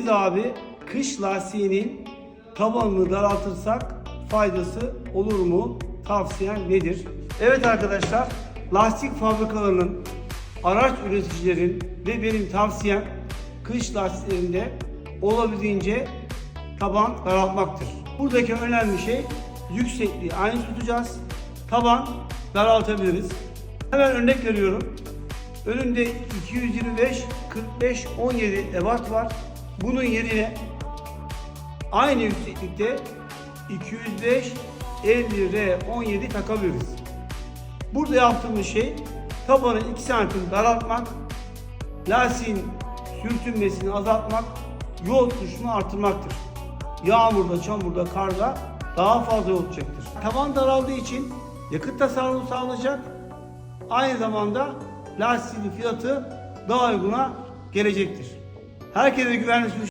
Deniz abi kış lastiğinin tabanını daraltırsak faydası olur mu? Tavsiyen nedir? Evet arkadaşlar lastik fabrikalarının araç üreticilerin ve benim tavsiyem kış lastiklerinde olabildiğince taban daraltmaktır. Buradaki önemli şey yüksekliği aynı tutacağız. Taban daraltabiliriz. Hemen örnek veriyorum. Önünde 225 45 17 ebat var. Bunun yerine aynı yükseklikte 205 50 R 17 takabiliriz. Burada yaptığımız şey tabanı 2 santim daraltmak, lastiğin sürtünmesini azaltmak, yol tutuşunu artırmaktır. Yağmurda, çamurda, karda daha fazla yol tutacaktır. Taban daraldığı için yakıt tasarrufu sağlayacak. Aynı zamanda lastiğin fiyatı daha uyguna gelecektir. Herkese güvenli